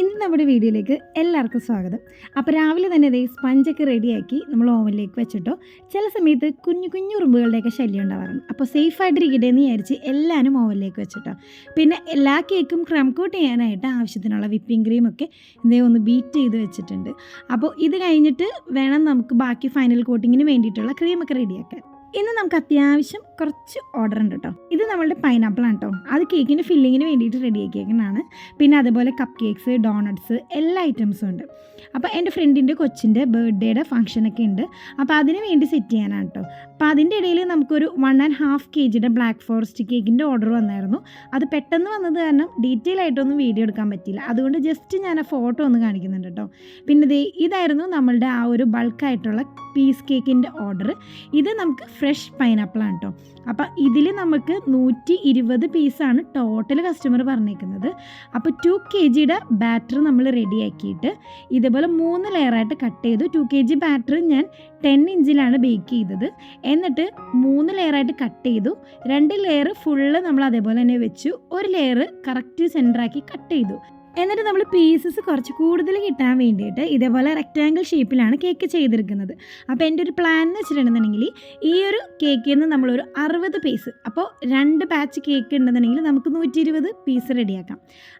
ഇന്ന് നമ്മുടെ വീഡിയോയിലേക്ക് എല്ലാവർക്കും സ്വാഗതം. അപ്പോൾ രാവിലെ തന്നെ ഇതേ സ്പഞ്ചൊക്കെ റെഡിയാക്കി നമ്മൾ ഓവനിലേക്ക് വെച്ചിട്ടോ ചില സമയത്ത് കുഞ്ഞു കുഞ്ഞു ഉറുമ്പുകളുടെയൊക്കെ ശല്യം ഉണ്ടാവാറുണ്ട്. അപ്പോൾ സേഫായിട്ടിരിക്കട്ടെ എന്ന് വിചാരിച്ച് എല്ലാവരും ഓവനിലേക്ക് വെച്ചിട്ടോ. പിന്നെ എല്ലാ കേക്കും ക്രം കോട്ട് ചെയ്യാനായിട്ട് ആവശ്യത്തിനുള്ള വിപ്പിംഗ് ക്രീമൊക്കെ ഇതേ ഒന്ന് ബീറ്റ് ചെയ്ത് വെച്ചിട്ടുണ്ട്. അപ്പോൾ ഇത് കഴിഞ്ഞിട്ട് വേണം നമുക്ക് ബാക്കി ഫൈനൽ കോട്ടിങ്ങിന് വേണ്ടിയിട്ടുള്ള ക്രീമൊക്കെ റെഡിയാക്കാൻ. ഇന്ന് നമുക്ക് അത്യാവശ്യം കുറച്ച് ഓർഡർ ഉണ്ട് കേട്ടോ ഇത് നമ്മളുടെ പൈനാപ്പിൾ ആണ് കേട്ടോ അത് കേക്കിന്റെ ഫില്ലിങ്ങിന് വേണ്ടിയിട്ട് റെഡിയാക്കിയേക്കുന്നതാണ് പിന്നെ അതുപോലെ കപ്പ് കേക്ക്സ് ഡോണട്ട്സ് എല്ലാ ഐറ്റംസും ഉണ്ട്. അപ്പോൾ എന്റെ ഫ്രണ്ടിന്റെ കൊച്ചിന്റെ ബർത്ത്ഡേയുടെ ഫംഗ്ഷനൊക്കെ ഉണ്ട്. അപ്പോൾ അതിന് വേണ്ടി സെറ്റ് ചെയ്യാനാണ് കേട്ടോ അപ്പോൾ അതിന്റെ ഇടയിൽ നമുക്കൊരു വൺ ആൻഡ് ഹാഫ് കെ ജിയുടെ ബ്ലാക്ക് ഫോറസ്റ്റ് കേക്കിന്റെ ഓർഡർ വന്നായിരുന്നു. അത് പെട്ടെന്ന് വന്നത് കാരണം ഡീറ്റെയിൽ ആയിട്ടൊന്നും വീഡിയോ എടുക്കാൻ പറ്റിയില്ല. അതുകൊണ്ട് ജസ്റ്റ് ഞാൻ ആ ഫോട്ടോ ഒന്ന് കാണിക്കുന്നുണ്ട് കേട്ടോ. പിന്നെ ദേ ഇതായിരുന്നു നമ്മളുടെ ആ ഒരു ബൾക്കായിട്ടുള്ള പീസ് കേക്കിന്റെ ഓർഡർ ഇത് നമുക്ക് ഫ്രഷ് പൈനാപ്പിൾ ആണ് കേട്ടോ. അപ്പോൾ ഇതിൽ നമുക്ക് നൂറ്റി ഇരുപത് പീസാണ് ടോട്ടൽ കസ്റ്റമർ പറഞ്ഞേക്കുന്നത്. അപ്പോൾ ടു കെ ജിയുടെ ബാറ്റർ നമ്മൾ റെഡിയാക്കിയിട്ട് ഇതേപോലെ മൂന്ന് ലെയറായിട്ട് കട്ട് ചെയ്തു. ടു കെ ജി ബാറ്റർ ഞാൻ ടെൻ ഇഞ്ചിലാണ് ബേക്ക് ചെയ്തത്. എന്നിട്ട് മൂന്ന് ലെയറായിട്ട് കട്ട് ചെയ്തു. രണ്ട് ലെയർ ഫുള്ള് നമ്മൾ അതേപോലെ തന്നെ വെച്ചു. ഒരു ലെയർ കറക്റ്റ് സെന്ററാക്കി കട്ട് ചെയ്തു. എന്നിട്ട് നമ്മൾ പീസസ് കുറച്ച് കൂടുതൽ കിട്ടാൻ വേണ്ടിയിട്ട് ഇതേപോലെ റെക്റ്റാങ്കിൾ ഷേപ്പിലാണ് കേക്ക് ചെയ്തെടുക്കുന്നത് അപ്പോൾ എന്റെ ഒരു പ്ലാൻ എന്ന് വെച്ചിട്ടുണ്ടെന്നുണ്ടെങ്കിൽ ഈ ഒരു കേക്കിൽ നിന്ന് നമ്മളൊരു അറുപത് പീസ് അപ്പോൾ രണ്ട് ബാച്ച് കേക്ക് ഉണ്ടെന്നുണ്ടെങ്കിൽ നമുക്ക് നൂറ്റി ഇരുപത് പീസ് റെഡിയാക്കാം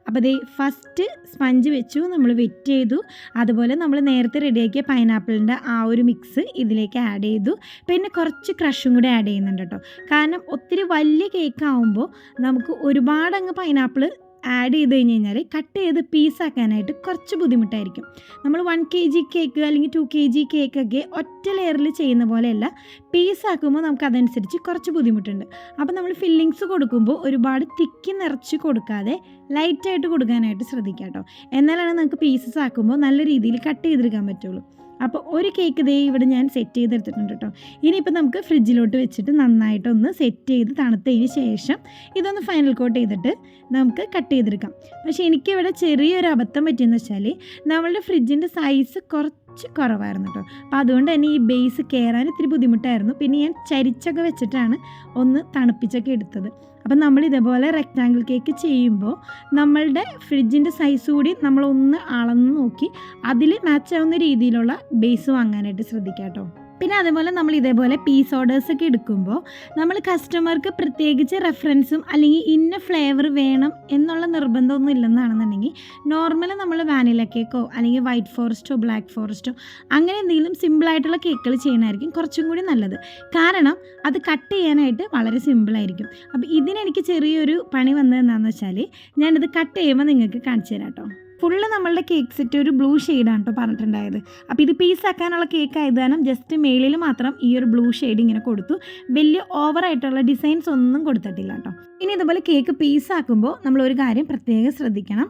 അപ്പോൾ ഇത് ഫസ്റ്റ് സ്പഞ്ച് വെച്ചു നമ്മൾ വെറ്റ് ചെയ്തു. അതുപോലെ നമ്മൾ നേരത്തെ റെഡിയാക്കിയ പൈനാപ്പിളിന്റെ ആ ഒരു മിക്സ് ഇതിലേക്ക് ആഡ് ചെയ്തു. പിന്നെ കുറച്ച് ക്രഷും കൂടി ആഡ് ചെയ്യുന്നുണ്ട് കേട്ടോ. കാരണം ഒത്തിരി വലിയ കേക്ക് ആവുമ്പോൾ നമുക്ക് ഒരുപാട് അങ്ങ് പൈനാപ്പിൾ ആഡ് ചെയ്ത് കഴിഞ്ഞ് കഴിഞ്ഞാൽ കട്ട് ചെയ്ത് പീസാക്കാനായിട്ട് കുറച്ച് ബുദ്ധിമുട്ടായിരിക്കും. നമ്മൾ വൺ കെ ജി കേക്ക് അല്ലെങ്കിൽ ടു കെ ജി കേക്കൊക്കെ ഒറ്റ ലെയറിൽ ചെയ്യുന്ന പോലെയല്ല പീസാക്കുമ്പോൾ നമുക്ക് അതനുസരിച്ച് കുറച്ച് ബുദ്ധിമുട്ടുണ്ട്. അപ്പോൾ നമ്മൾ ഫില്ലിങ്സ് കൊടുക്കുമ്പോൾ ഒരുപാട് തിക്കി നിറച്ച് കൊടുക്കാതെ ലൈറ്റായിട്ട് കൊടുക്കാനായിട്ട് ശ്രദ്ധിക്കാം കേട്ടോ എന്നാലാണ് നമുക്ക് പീസസ് ആക്കുമ്പോൾ നല്ല രീതിയിൽ കട്ട് ചെയ്തെടുക്കാൻ പറ്റുള്ളൂ. അപ്പോൾ ഒരു കേക്ക് ദേ ഇവിടെ ഞാൻ സെറ്റ് ചെയ്തെടുത്തിട്ടുണ്ട് കേട്ടോ ഇനിയിപ്പോൾ നമുക്ക് ഫ്രിഡ്ജിലോട്ട് വെച്ചിട്ട് നന്നായിട്ടൊന്ന് സെറ്റ് ചെയ്ത് തണുത്തതിന് ശേഷം ഇതൊന്ന് ഫൈനൽ കോട്ട് ചെയ്തിട്ട് നമുക്ക് കട്ട് ചെയ്തെടുക്കാം. പക്ഷേ എനിക്കിവിടെ ചെറിയൊരു അബദ്ധം പറ്റിയെന്ന് വെച്ചാൽ നമ്മളുടെ ഫ്രിഡ്ജിന്റെ സൈസ് കുറച്ച് കുറവായിരുന്നു കേട്ടോ അപ്പോൾ അതുകൊണ്ട് തന്നെ ഈ ബേസ് കയറാൻ ഇത്തിരി ബുദ്ധിമുട്ടായിരുന്നു. പിന്നെ ഞാൻ ചരിച്ചൊക്കെ വെച്ചിട്ടാണ് ഒന്ന് തണുപ്പിച്ചൊക്കെ എടുത്തത്. അപ്പം നമ്മൾ ഇതേപോലെ റെക്റ്റാങ്കിൾ കേക്ക് ചെയ്യുമ്പോൾ നമ്മളുടെ ഫ്രിഡ്ജിന്റെ സൈസ് കൂടി നമ്മളൊന്ന് അളന്ന് നോക്കി അതിൽ മാച്ച് ആവുന്ന രീതിയിലുള്ള ബേസ് വാങ്ങാനായിട്ട് ശ്രദ്ധിക്കാം കേട്ടോ പിന്നെ അതുപോലെ നമ്മൾ ഇതേപോലെ പീസ് ഓർഡേഴ്സ് ഒക്കെ എടുക്കുമ്പോൾ നമ്മൾ കസ്റ്റമർക്ക് പ്രത്യേകിച്ച് റെഫറൻസും അല്ലെങ്കിൽ ഇന്ന ഫ്ലേവർ വേണം എന്നുള്ള നിർബന്ധമൊന്നും ഇല്ലെന്നാണെന്നുണ്ടെങ്കിൽ നോർമൽ നമ്മൾ വാനില കേക്കോ അല്ലെങ്കിൽ വൈറ്റ് ഫോറസ്റ്റോ ബ്ലാക്ക് ഫോറസ്റ്റോ അങ്ങനെ എന്തെങ്കിലും സിമ്പിളായിട്ടുള്ള കേക്കുകൾ ചെയ്യണമായിരിക്കും കുറച്ചും കൂടി നല്ലത്. കാരണം അത് കട്ട് ചെയ്യാനായിട്ട് വളരെ സിമ്പിളായിരിക്കും അപ്പോൾ ഇതിനെനിക്ക് ചെറിയൊരു പണി വന്നതെന്നാന്ന് വെച്ചാൽ ഞാനിത് കട്ട് ചെയ്യുമ്പോൾ നിങ്ങൾക്ക് കാണിച്ചു തരാം കേട്ടോ. ഫുള്ള് നമ്മളുടെ കേക്ക് സെറ്റ് ഒരു ബ്ലൂ ഷെയ്ഡാണ് കേട്ടോ പറഞ്ഞിട്ടുണ്ടായത്. അപ്പോൾ ഇത് പീസാക്കാനുള്ള കേക്ക് ആയത് കാരണം ജസ്റ്റ് മേളിൽ മാത്രം ഈ ഒരു ബ്ലൂ ഷെയ്ഡ് ഇങ്ങനെ കൊടുത്തു. വലിയ ഓവറായിട്ടുള്ള ഡിസൈൻസ് ഒന്നും കൊടുത്തിട്ടില്ല കേട്ടോ ഇനി ഇതുപോലെ കേക്ക് പീസാക്കുമ്പോൾ നമ്മൾ ഒരു കാര്യം പ്രത്യേകം ശ്രദ്ധിക്കണം.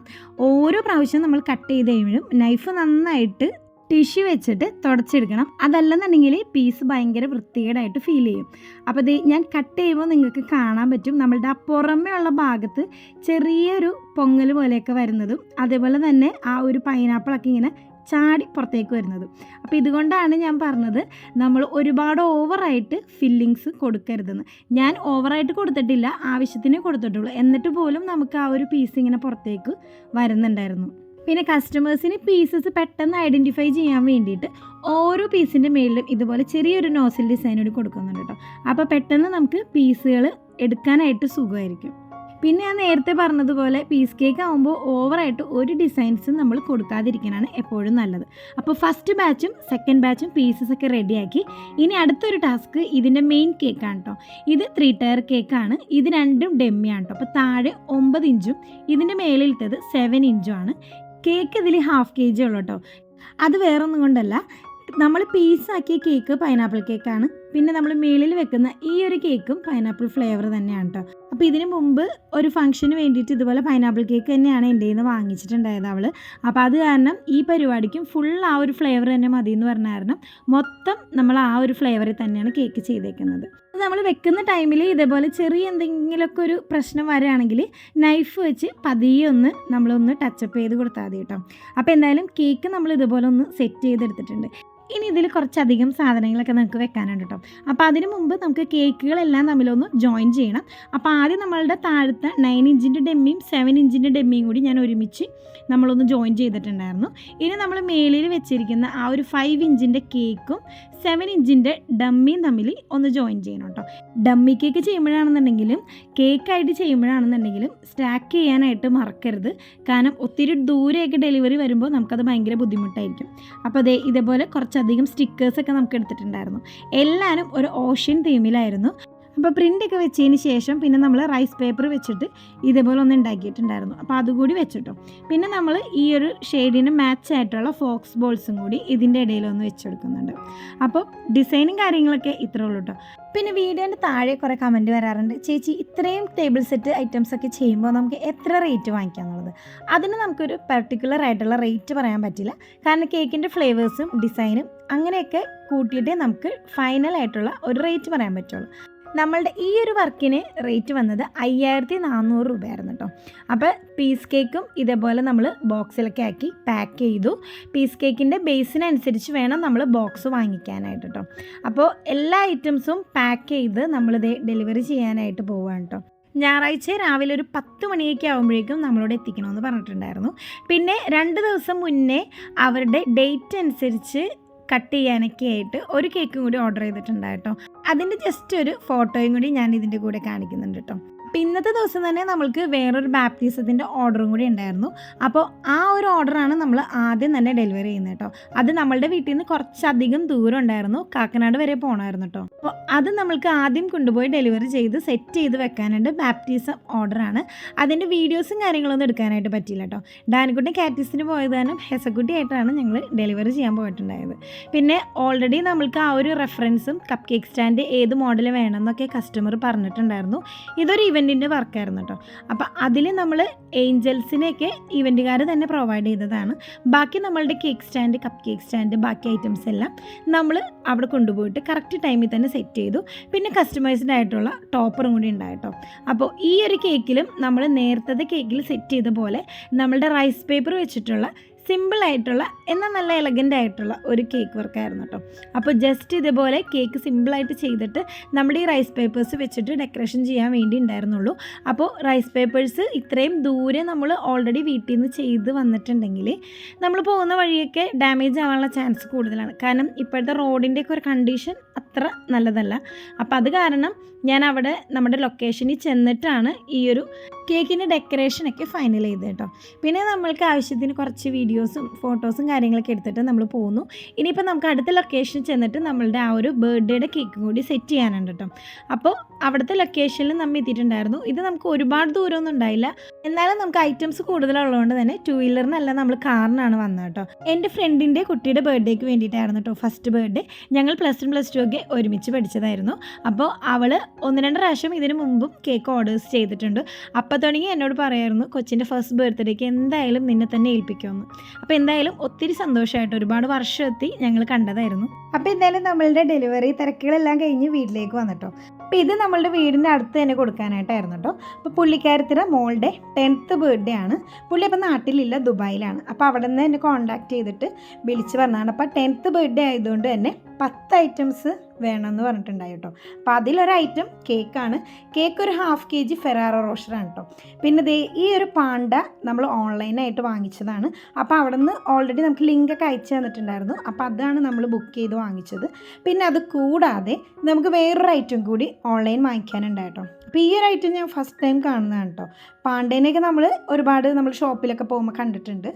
ഓരോ പ്രാവശ്യം നമ്മൾ കട്ട് ചെയ്ത് കഴിയുമ്പോഴും നൈഫ് നന്നായിട്ട് ടിഷ്യൂ വെച്ചിട്ട് തുടച്ചെടുക്കണം. അതല്ലെന്നുണ്ടെങ്കിൽ പീസ് ഭയങ്കര വൃത്തികേടായിട്ട് ഫീൽ ചെയ്യും. അപ്പോൾ ഇത് ഞാൻ കട്ട് ചെയ്യുമ്പോൾ നിങ്ങൾക്ക് കാണാൻ പറ്റും നമ്മളുടെ ആ പുറമേ ഉള്ള ഭാഗത്ത് ചെറിയൊരു പൊങ്ങൽ പോലെയൊക്കെ വരുന്നതും അതേപോലെ തന്നെ ആ ഒരു പൈനാപ്പിളൊക്കെ ഇങ്ങനെ ചാടി പുറത്തേക്ക് വരുന്നത്. അപ്പോൾ ഇതുകൊണ്ടാണ് ഞാൻ പറഞ്ഞത് നമ്മൾ ഒരുപാട് ഓവറായിട്ട് ഫില്ലിങ്സ് കൊടുക്കരുതെന്ന്. ഞാൻ ഓവറായിട്ട് കൊടുത്തിട്ടില്ല ആവശ്യത്തിന് കൊടുത്തിട്ടുള്ളൂ. എന്നിട്ട് പോലും നമുക്ക് ആ ഒരു പീസ് ഇങ്ങനെ പുറത്തേക്ക് വരുന്നുണ്ടായിരുന്നു. പിന്നെ കസ്റ്റമേഴ്സിന് പീസസ് പെട്ടെന്ന് ഐഡന്റിഫൈ ചെയ്യാൻ വേണ്ടിയിട്ട് ഓരോ പീസിന്റെ മേളിലും ഇതുപോലെ ചെറിയൊരു നോസിൽ ഡിസൈൻ കൂടി കൊടുക്കുന്നുണ്ട് കേട്ടോ അപ്പോൾ പെട്ടെന്ന് നമുക്ക് പീസുകൾ എടുക്കാനായിട്ട് സുഖമായിരിക്കും. പിന്നെ ഞാൻ നേരത്തെ പറഞ്ഞതുപോലെ പീസ് കേക്ക് ആകുമ്പോൾ ഓവറായിട്ട് ഒരു ഡിസൈൻസും നമ്മൾ കൊടുക്കാതിരിക്കാനാണ് എപ്പോഴും നല്ലത്. അപ്പോൾ ഫസ്റ്റ് ബാച്ചും സെക്കൻഡ് ബാച്ചും പീസസ് ഒക്കെ റെഡിയാക്കി ഇനി അടുത്തൊരു ടാസ്ക് ഇതിന്റെ മെയിൻ കേക്കാണ് കേട്ടോ ഇത് ത്രീ ടയർ കേക്കാണ് ഇത് രണ്ടും ഡെമ്മിയാണ് കേട്ടോ അപ്പോൾ താഴെ ഒമ്പത് ഇഞ്ചും ഇതിന്റെ മേളിലത്തത് സെവൻ ഇഞ്ചും ആണ്. കേക്ക് ഇതിൽ ഹാഫ് കെ ജി ഉള്ളൂ കേട്ടോ. അത് വേറൊന്നും കൊണ്ടല്ല. നമ്മൾ പീസാക്കിയ കേക്ക് പൈനാപ്പിൾ കേക്കാണ്. പിന്നെ നമ്മൾ മേളിൽ വെക്കുന്ന ഈ ഒരു കേക്കും പൈനാപ്പിൾ ഫ്ലേവർ തന്നെയാണ് കേട്ടോ അപ്പോൾ ഇതിനു മുമ്പ് ഒരു ഫംഗ്ഷന് വേണ്ടിയിട്ട് ഇതുപോലെ പൈനാപ്പിൾ കേക്ക് തന്നെയാണ് എന്റെ നിന്ന് വാങ്ങിച്ചിട്ടുണ്ടായത് അവൾ അപ്പോൾ അത് കാരണം ഈ പരിപാടിക്കും ഫുൾ ആ ഒരു ഫ്ലേവർ തന്നെ മതി എന്ന് പറഞ്ഞ കാരണം മൊത്തം നമ്മൾ ആ ഒരു ഫ്ലേവറിൽ തന്നെയാണ് കേക്ക് ചെയ്തേക്കുന്നത്. നമ്മൾ വെക്കുന്ന ടൈമിൽ ഇതേപോലെ ചെറിയ എന്തെങ്കിലുമൊക്കെ ഒരു പ്രശ്നം വരികയാണെങ്കിൽ നൈഫ് വെച്ച് പതിയെ ഒന്ന് നമ്മളൊന്ന് ടച്ചപ്പ് ചെയ്ത് കൊടുത്താൽ മതി കേട്ടോ അപ്പോൾ എന്തായാലും കേക്ക് നമ്മൾ ഇതുപോലെ ഒന്ന് സെറ്റ് ചെയ്തെടുത്തിട്ടുണ്ട്. ഇനി ഇതിൽ കുറച്ചധികം സാധനങ്ങളൊക്കെ നമുക്ക് വെക്കാനുണ്ട് കേട്ടോ അപ്പോൾ അതിന് മുമ്പ് നമുക്ക് കേക്കുകളെല്ലാം തമ്മിലൊന്ന് ജോയിൻ ചെയ്യണം. അപ്പോൾ ആദ്യം നമ്മളുടെ താഴത്തെ നയൻ ഇഞ്ചിന്റെ ഡെമ്മിയും സെവൻ ഇഞ്ചിന്റെ ഡെമ്മിയും കൂടി ഞാൻ ഒരുമിച്ച് നമ്മളൊന്ന് ജോയിൻ ചെയ്തിട്ടുണ്ടായിരുന്നു. ഇനി നമ്മൾ മേളിൽ വെച്ചിരിക്കുന്ന ആ ഒരു ഫൈവ് ഇഞ്ചിന്റെ കേക്കും സെവൻ ഇഞ്ചിന്റെ ഡമ്മിയും തമ്മിൽ ഒന്ന് ജോയിൻ ചെയ്യണം കേട്ടോ ഡമ്മി കേക്ക് ചെയ്യുമ്പോഴാണെന്നുണ്ടെങ്കിലും കേക്കായിട്ട് ചെയ്യുമ്പോഴാണെന്നുണ്ടെങ്കിലും സ്റ്റാക്ക് ചെയ്യാനായിട്ട് മറക്കരുത്. കാരണം ഒത്തിരി ദൂരെയൊക്കെ ഡെലിവറി വരുമ്പോൾ നമുക്കത് ഭയങ്കര ബുദ്ധിമുട്ടായിരിക്കും. അപ്പോൾ അതേ ഇതേപോലെ കുറച്ചധികം സ്റ്റിക്കേഴ്സൊക്കെ നമുക്ക് എടുത്തിട്ടുണ്ടായിരുന്നു എല്ലാവരും ഒരു ഓഷ്യൻ തീമിലായിരുന്നു അപ്പോൾ പ്രിന്റൊക്കെ വെച്ചതിന് ശേഷം പിന്നെ നമ്മൾ റൈസ് പേപ്പർ വെച്ചിട്ട് ഇതേപോലെ ഒന്ന് ഉണ്ടാക്കിയിട്ടുണ്ടായിരുന്നു. അപ്പോൾ അതുകൂടി വെച്ചിട്ടോ. പിന്നെ നമ്മൾ ഈ ഒരു ഷെയ്ഡിന് മാച്ച് ആയിട്ടുള്ള ഫോക്സ് ബോൾസും കൂടി ഇതിന്റെ ഇടയിലൊന്ന് വെച്ചെടുക്കുന്നുണ്ട്. അപ്പോൾ ഡിസൈനും കാര്യങ്ങളൊക്കെ ഇത്രേ ഉള്ളൂ കേട്ടോ പിന്നെ വീഡിയോന്റെ താഴെ കുറേ കമന്റ് വരാറുണ്ട്. ചേച്ചി ഇത്രയും ടേബിൾ സെറ്റ് ഐറ്റംസ് ഒക്കെ ചെയ്യുമ്പോൾ നമുക്ക് എത്ര റേറ്റ് വാങ്ങിക്കാം എന്നുള്ളത്? അതിന് നമുക്കൊരു പെർട്ടിക്കുലർ ആയിട്ടുള്ള റേറ്റ് പറയാൻ പറ്റില്ല. കാരണം കേക്കിന്റെ ഫ്ലേവേഴ്സും ഡിസൈനും അങ്ങനെയൊക്കെ കൂട്ടിയിട്ടേ നമുക്ക് ഫൈനൽ ആയിട്ടുള്ള ഒരു റേറ്റ് പറയാൻ പറ്റുള്ളൂ. നമ്മളുടെ ഈ ഒരു വർക്കിന് റേറ്റ് വന്നത് അയ്യായിരത്തി നാനൂറ് രൂപയായിരുന്നു കേട്ടോ അപ്പോൾ പീസ് കേക്കും ഇതേപോലെ നമ്മൾ ബോക്സിലൊക്കെ ആക്കി പാക്ക് ചെയ്തു. പീസ് കേക്കിന്റെ ബേസിനനുസരിച്ച് വേണം നമ്മൾ ബോക്സ് വാങ്ങിക്കാനായിട്ട് കേട്ടോ അപ്പോൾ എല്ലാ ഐറ്റംസും പാക്ക് ചെയ്ത് നമ്മളിത് ഡെലിവറി ചെയ്യാനായിട്ട് പോവുകയാണ് കേട്ടോ ഞായറാഴ്ച രാവിലെ ഒരു പത്ത് മണിയൊക്കെ ആകുമ്പോഴേക്കും നമ്മളോട് എത്തിക്കണമെന്ന് പറഞ്ഞിട്ടുണ്ടായിരുന്നു. പിന്നെ രണ്ട് ദിവസം മുന്നേ അവരുടെ ഡേറ്റ് അനുസരിച്ച് കട്ട് ചെയ്യാനൊക്കെ ആയിട്ട് ഒരു കേക്കും കൂടി ഓർഡർ ചെയ്തിട്ടുണ്ടായിട്ടോ. അതിന്റെ ജസ്റ്റ് ഒരു ഫോട്ടോയും കൂടി ഞാൻ ഇതിന്റെ കൂടെ കാണിക്കുന്നുണ്ട് കേട്ടോ അപ്പോൾ ഇന്നത്തെ ദിവസം തന്നെ നമ്മൾക്ക് വേറൊരു ബാപ്റ്റിസത്തിന്റെ ഓർഡറും കൂടി ഉണ്ടായിരുന്നു. അപ്പോൾ ആ ഒരു ഓർഡറാണ് നമ്മൾ ആദ്യം തന്നെ ഡെലിവറി ചെയ്യുന്നത് കേട്ടോ. അത് നമ്മളുടെ വീട്ടിൽ നിന്ന് കുറച്ചധികം ദൂരം ഉണ്ടായിരുന്നു. കാക്കനാട് വരെ പോകണമായിരുന്നു കേട്ടോ. അപ്പോൾ അത് നമ്മൾക്ക് ആദ്യം കൊണ്ടുപോയി ഡെലിവറി ചെയ്ത് സെറ്റ് ചെയ്ത് വെക്കാനുണ്ട് ബാപ്റ്റിസം ഓർഡറാണ്. അതിന്റെ വീഡിയോസും കാര്യങ്ങളൊന്നും എടുക്കാനായിട്ട് പറ്റിയില്ല കേട്ടോ. ഡാനിക്കുട്ടി കാറ്റീസിന് പോയതാനും ഹെസക്കുട്ടി ആയിട്ടാണ് ഞങ്ങൾ ഡെലിവറി ചെയ്യാൻ പോയിട്ടുണ്ടായത്. പിന്നെ ഓൾറെഡി നമ്മൾക്ക് ആ ഒരു റെഫറൻസും കപ്പ് കേക്ക് സ്റ്റാൻഡ് ഏത് മോഡൽ വേണമെന്നൊക്കെ കസ്റ്റമർ പറഞ്ഞിട്ടുണ്ടായിരുന്നു. ഇതൊരു ഇവന്റിന്റെ വർക്കായിരുന്നു കേട്ടോ അപ്പോൾ അതിൽ നമ്മൾ ഏഞ്ചൽസിനെയൊക്കെ ഇവന്റുകാർ തന്നെ പ്രൊവൈഡ് ചെയ്തതാണ്. ബാക്കി നമ്മളുടെ cake stand cupcake stand ബാക്കി ഐറ്റംസ് എല്ലാം നമ്മൾ അവിടെ കൊണ്ടുപോയിട്ട് കറക്റ്റ് ടൈമിൽ തന്നെ സെറ്റ് ചെയ്തു. പിന്നെ കസ്റ്റമൈസ്ഡ് ആയിട്ടുള്ള ടോപ്പറും കൂടി ഉണ്ടായിട്ടോ അപ്പോൾ ഈ ഒരു കേക്കിലും നമ്മൾ നേരത്തെ കേക്കിൽ സെറ്റ് ചെയ്ത പോലെ നമ്മളുടെ റൈസ് പേപ്പർ വെച്ചിട്ടുള്ള സിമ്പിൾ ആയിട്ടുള്ള എന്നാൽ നല്ല എലഗന്റ് ആയിട്ടുള്ള ഒരു കേക്ക് വർക്കായിരുന്നു കേട്ടോ അപ്പോൾ ജസ്റ്റ് ഇതുപോലെ കേക്ക് സിമ്പിളായിട്ട് ചെയ്തിട്ട് നമ്മുടെ ഈ റൈസ് പേപ്പേഴ്സ് വെച്ചിട്ട് ഡെക്കറേഷൻ ചെയ്യാൻ വേണ്ടി ഉണ്ടായിരുന്നുള്ളൂ. അപ്പോൾ റൈസ് പേപ്പേഴ്സ് ഇത്രയും ദൂരെ നമ്മൾ ഓൾറെഡി വീട്ടിൽ നിന്ന് ചെയ്ത് വന്നിട്ടുണ്ടെങ്കിൽ നമ്മൾ പോകുന്ന വഴിയൊക്കെ ഡാമേജ് ആവാനുള്ള ചാൻസ് കൂടുതലാണ്. കാരണം ഇപ്പോഴത്തെ റോഡിന്റെയൊക്കെ ഒരു കണ്ടീഷൻ അത്ര നല്ലതല്ല. അപ്പോൾ അത് കാരണം ഞാൻ അവിടെ നമ്മുടെ ലൊക്കേഷനിൽ ചെന്നിട്ടാണ് ഈ ഒരു കേക്കിന്റെ ഡെക്കറേഷനൊക്കെ ഫൈനൽ ചെയ്ത് കേട്ടോ പിന്നെ നമ്മൾക്ക് ആവശ്യത്തിന് കുറച്ച് വീഡിയോസും ഫോട്ടോസും കാര്യങ്ങളൊക്കെ എടുത്തിട്ട് നമ്മൾ പോകുന്നു. ഇനിയിപ്പോൾ നമുക്ക് അടുത്ത ലൊക്കേഷനിൽ ചെന്നിട്ട് നമ്മളുടെ ആ ഒരു ബർത്ത്ഡേയുടെ കേക്കും കൂടി സെറ്റ് ചെയ്യാനുണ്ട് കേട്ടോ അപ്പോൾ അവിടുത്തെ ലൊക്കേഷനിൽ നമ്മൾ എത്തിയിട്ടുണ്ടായിരുന്നു. ഇത് നമുക്ക് ഒരുപാട് ദൂരമൊന്നും ഉണ്ടായില്ല. എന്നാലും നമുക്ക് ഐറ്റംസ് കൂടുതലുള്ളതുകൊണ്ട് തന്നെ ടു വീലറിനല്ല നമ്മൾ കാറിനാണ് വന്നത് കേട്ടോ എന്റെ ഫ്രണ്ടിന്റെ കുട്ടിയുടെ ബർത്ത്ഡേക്ക് വേണ്ടിയിട്ടായിരുന്നു കേട്ടോ ഫസ്റ്റ് ബർത്ത്ഡേ ഞങ്ങൾ പ്ലസ് വൺ പ്ലസ് ടു ഒക്കെ ഒരുമിച്ച് പഠിച്ചതായിരുന്നു. അപ്പോൾ അവൾ ഒന്ന് രണ്ട് പ്രാവശ്യം ഇതിനു മുമ്പും കേക്ക് ഓർഡേഴ്സ് ചെയ്തിട്ടുണ്ട്. അപ്പോൾ തുടങ്ങി എന്നോട് പറയായിരുന്നു കൊച്ചിന്റെ ഫസ്റ്റ് ബർത്ത്ഡേക്ക് എന്തായാലും നിന്നെ തന്നെ ഏൽപ്പിക്കുമെന്ന്. അപ്പോൾ എന്തായാലും ഒത്തിരി സന്തോഷമായിട്ട് ഒരുപാട് വർഷം എത്തി ഞങ്ങൾ കണ്ടതായിരുന്നു. അപ്പോൾ എന്തായാലും നമ്മളുടെ ഡെലിവറി തിരക്കുകളെല്ലാം കഴിഞ്ഞ് വീട്ടിലേക്ക് വന്നിട്ടോ അപ്പോൾ ഇത് നമ്മളുടെ വീടിന്റെ അടുത്ത് തന്നെ കൊടുക്കാനായിട്ടായിരുന്നു കേട്ടോ അപ്പോൾ പുള്ളിക്കാരത്തിന്റെ മോളുടെ ടെൻത്ത് ബർത്ത്ഡേ ആണ്. പുള്ളി അപ്പോൾ നാട്ടിലില്ല ദുബായിലാണ്. അപ്പോൾ അവിടെ നിന്ന് എന്നെ കോൺടാക്ട് ചെയ്തിട്ട് വിളിച്ച് പറഞ്ഞതാണ്. അപ്പോൾ ടെൻത്ത് ബർത്ത്ഡേ ആയതുകൊണ്ട് തന്നെ പത്ത് ഐറ്റംസ് വേണമെന്ന് പറഞ്ഞിട്ടുണ്ടായി കേട്ടോ അപ്പോൾ അതിലൊരു ഐറ്റം കേക്കാണ് കേക്ക് ഒരു ഹാഫ് കെ ജി ഫെറാറോ റോഷറാണ് കേട്ടോ പിന്നെ ദേ ഈ ഒരു പാണ്ട നമ്മൾ ഓൺലൈനായിട്ട് വാങ്ങിച്ചതാണ്. അപ്പോൾ അവിടെ നിന്ന് ഓൾറെഡി നമുക്ക് ലിങ്കൊക്കെ അയച്ചു തന്നിട്ടുണ്ടായിരുന്നു. അപ്പോൾ അതാണ് നമ്മൾ ബുക്ക് ചെയ്ത് വാങ്ങിച്ചത്. പിന്നെ അത് കൂടാതെ നമുക്ക് വേറൊരു ഐറ്റം കൂടി ഓൺലൈൻ വാങ്ങിക്കാനുണ്ടായിട്ടോ. അപ്പോൾ ഈ ഒരു ഐറ്റം ഞാൻ ഫസ്റ്റ് ടൈം കാണുന്നതാണ് കേട്ടോ പാണ്ടേനെയൊക്കെ നമ്മൾ ഒരുപാട് നമ്മൾ ഷോപ്പിലൊക്കെ പോകുമ്പോൾ കണ്ടിട്ടുണ്ട്.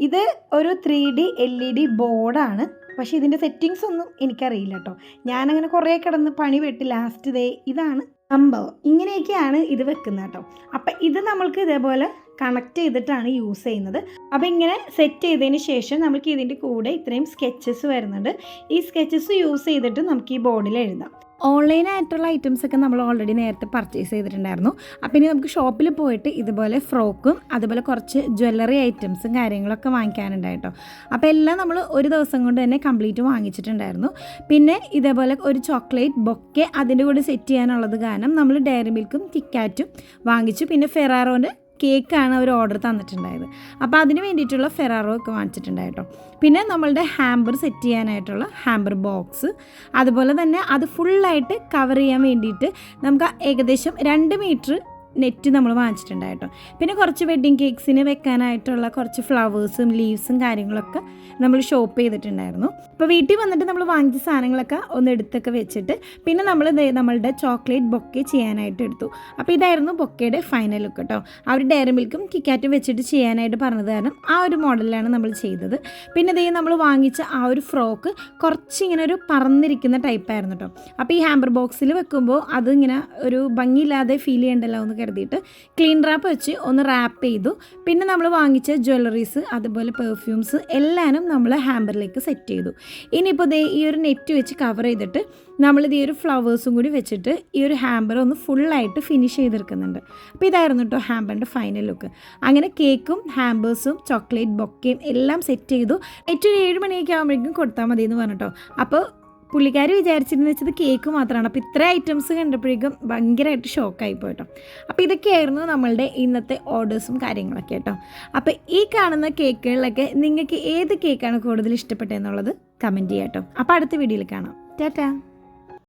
ഇത് ഒരു three D L E D ബോർഡാണ് പക്ഷേ ഇതിന്റെ സെറ്റിങ്സ് ഒന്നും എനിക്കറിയില്ല കേട്ടോ ഞാനങ്ങനെ കുറേ കിടന്ന് പണി വെട്ടി ലാസ്റ്റ് ദേ ഇതാണ് സംഭവം. ഇങ്ങനെയൊക്കെയാണ് ഇത് വെക്കുന്നത് കേട്ടോ അപ്പം ഇത് നമ്മൾക്ക് ഇതേപോലെ കണക്ട് ചെയ്തിട്ടാണ് യൂസ് ചെയ്യുന്നത്. അപ്പോൾ ഇങ്ങനെ സെറ്റ് ചെയ്തതിന് ശേഷം നമുക്ക് ഇതിന്റെ കൂടെ ഇത്രയും സ്കെച്ചസ് വരുന്നുണ്ട്. ഈ സ്കെച്ചസ് യൂസ് ചെയ്തിട്ട് നമുക്ക് ഈ ബോർഡിൽ എഴുതാം. ഓൺലൈനായിട്ടുള്ള ഐറ്റംസ് ഒക്കെ നമ്മൾ ഓൾറെഡി നേരത്തെ പർച്ചേസ് ചെയ്തിട്ടുണ്ടായിരുന്നു. അപ്പം ഇനി നമുക്ക് ഷോപ്പിൽ പോയിട്ട് ഇതുപോലെ ഫ്രോക്കും അതുപോലെ കുറച്ച് ജ്വല്ലറി ഐറ്റംസും കാര്യങ്ങളൊക്കെ വാങ്ങിക്കാനുണ്ടായിട്ടോ. അപ്പോൾ എല്ലാം നമ്മൾ ഒരു ദിവസം കൊണ്ട് തന്നെ കംപ്ലീറ്റ് വാങ്ങിച്ചിട്ടുണ്ടായിരുന്നു. പിന്നെ ഇതേപോലെ ഒരു ചോക്ലേറ്റ് ബൊക്കെ അതിന്റെ കൂടെ സെറ്റ് ചെയ്യാനുള്ളത് കാരണം നമ്മൾ ഡയറി മിൽക്കും കിക്കാറ്റും വാങ്ങിച്ചു. പിന്നെ ഫെറാറോന്റെ കേക്കാണ് അവർ ഓർഡർ തന്നിട്ടുണ്ടായത്. അപ്പോൾ അതിന് വേണ്ടിയിട്ടുള്ള ഫെറാറോ ഒക്കെ വാങ്ങിച്ചിട്ടുണ്ടായിട്ടോ. പിന്നെ നമ്മളുടെ ഹാമ്പർ സെറ്റ് ചെയ്യാനായിട്ടുള്ള ഹാമ്പർ ബോക്സ് അതുപോലെ തന്നെ അത് ഫുള്ളായിട്ട് കവർ ചെയ്യാൻ വേണ്ടിയിട്ട് നമുക്ക് ഏകദേശം രണ്ട് മീറ്റർ നെറ്റ് നമ്മൾ വാങ്ങിച്ചിട്ടുണ്ടായിട്ടോ. പിന്നെ കുറച്ച് വെഡ്ഡിങ് കേക്ക്സിന് വെക്കാനായിട്ടുള്ള കുറച്ച് ഫ്ലവേഴ്സും ലീവ്സും കാര്യങ്ങളൊക്കെ നമ്മൾ ഷോപ്പ് ചെയ്തിട്ടുണ്ടായിരുന്നു. അപ്പോൾ വീട്ടിൽ വന്നിട്ട് നമ്മൾ വാങ്ങിച്ച സാധനങ്ങളൊക്കെ ഒന്ന് എടുത്തൊക്കെ വെച്ചിട്ട് പിന്നെ നമ്മൾ നമ്മളുടെ ചോക്ലേറ്റ് ബൊക്കെ ചെയ്യാനായിട്ട് എടുത്തു. അപ്പോൾ ഇതായിരുന്നു ബൊക്കയുടെ ഫൈനൽ ലുക്ക് കേട്ടോ ആ ഒരു ഡയറി മിൽക്കും കിക്കാറ്റും വെച്ചിട്ട് ചെയ്യാനായിട്ട് പറഞ്ഞത് കാരണം ആ ഒരു മോഡലിലാണ് നമ്മൾ ചെയ്തത്. പിന്നെ ഇതേ നമ്മൾ വാങ്ങിച്ച ആ ഒരു ഫ്രോക്ക് കുറച്ചിങ്ങനെ ഒരു പറന്നിരിക്കുന്ന ടൈപ്പായിരുന്നു കേട്ടോ അപ്പോൾ ഈ ഹാമ്പർ ബോക്സിൽ വെക്കുമ്പോൾ അത് ഇങ്ങനെ ഒരു ഭംഗിയില്ലാതെ ഫീൽ ചെയ്യണ്ടല്ലോ എന്ന് കരുതിയിട്ട് ക്ലീൻ റാപ്പ് വെച്ച് ഒന്ന് റാപ്പ് ചെയ്തു. പിന്നെ നമ്മൾ വാങ്ങിച്ച ജ്വല്ലറീസ് അതുപോലെ പെർഫ്യൂംസ് എല്ലാനും നമ്മൾ ഹാമ്പറിലേക്ക് സെറ്റ് ചെയ്തു. ഇനിയിപ്പോൾ ദേ ഈ ഒരു നെറ്റ് വെച്ച് കവർ ചെയ്തിട്ട് നമ്മളിത് ഈ ഒരു ഫ്ലവേഴ്സും കൂടി വെച്ചിട്ട് ഈ ഒരു ഹാമ്പർ ഒന്ന് ഫുള്ളായിട്ട് ഫിനിഷ് ചെയ്തെടുക്കുന്നുണ്ട്. അപ്പോൾ ഇതായിരുന്നു കേട്ടോ ഹാമ്പറിന്റെ ഫൈനൽ ലുക്ക് അങ്ങനെ കേക്കും ഹാമ്പേഴ്സും ചോക്ലേറ്റ് ബൊക്കയും എല്ലാം സെറ്റ് ചെയ്തു. ഏറ്റവും ഏഴ് മണിയൊക്കെ ആകുമ്പോഴേക്കും കൊടുത്താൽ മതി എന്ന് പറഞ്ഞിട്ടോ അപ്പോൾ പുള്ളിക്കാരി വിചാരിച്ചിരുന്നു വെച്ചത് കേക്ക് മാത്രമാണ്. അപ്പോൾ ഇത്ര ഐറ്റംസ് കണ്ടപ്പോഴേക്കും ഭയങ്കരമായിട്ട് ഷോക്കായി പോയിട്ടോ. അപ്പോൾ ഇതൊക്കെയായിരുന്നു നമ്മളുടെ ഇന്നത്തെ ഓർഡേഴ്സും കാര്യങ്ങളൊക്കെ കേട്ടോ. അപ്പോൾ ഈ കാണുന്ന കേക്കുകളിലൊക്കെ നിങ്ങൾക്ക് ഏത് കേക്കാണ് കൂടുതൽ ഇഷ്ടപ്പെട്ടതെന്നുള്ളത് കമന്റ് ചെയ്യാം കേട്ടോ. അപ്പോൾ അടുത്ത വീഡിയോയിൽ കാണാം. ടാറ്റാ.